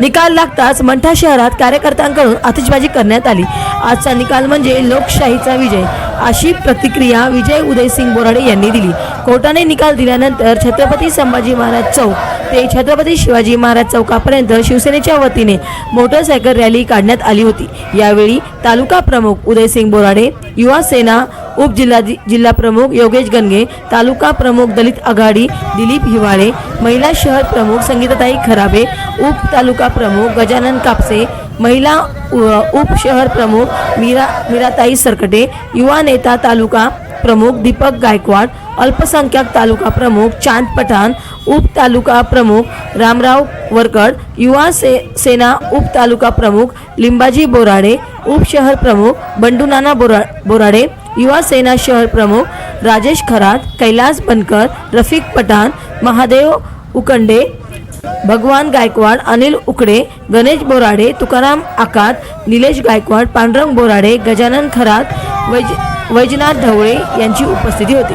निकाल लागताच मंठा शहरात कार्यकर्त्यांकडून आतिषबाजी करण्यात आली. आजचा निकाल म्हणजे लोकशाहीचा विजय अशी प्रतिक्रिया विजय उदयसिंग बोराडे यांनी दिली. कोर्टाने निकाल दिल्यानंतर छत्रपती संभाजी महाराज चौक ते छत्रपती शिवाजी महाराज चौकापर्यंत शिवसेनेच्या वतीने मोटरसायकल रॅली काढण्यात आली होती. यावेळी तालुका प्रमुख उदयसिंग बोराडे युवा सेना उपजिल्हा जिल्हा प्रमुख योगेश गणगे तालुका प्रमुख दलित आघाडी दिलीप हिवाळे महिला शहर प्रमुख संगीताताई खराबे, उप तालुका प्रमुख गजानन कापसे, महिला उप शहर प्रमुख मीरा मीराताई सरकटे, युवा नेता तालुका प्रमुख दीपक गायकवाड, अल्पसंख्याक तालुका प्रमुख चाँद पठाण, उप तालुका प्रमुख रामराव वरकड युवा से सेना उप तालुका प्रमुख लिंबाजी बोराडे, उप शहर प्रमुख बंडू बोरा बोराडे युवा सेना शहर प्रमुख राजेश खरात कैलास बनकर रफिक पठाण महादेव उकंडे भगवान गायकवाड अनिल उकडे गणेश बोराडे तुकाराम आकात निलेश गायकवाड पांडुरंग बोराडे गजानन खरात वैज वैजनाथ ढवळे यांची उपस्थिती होती.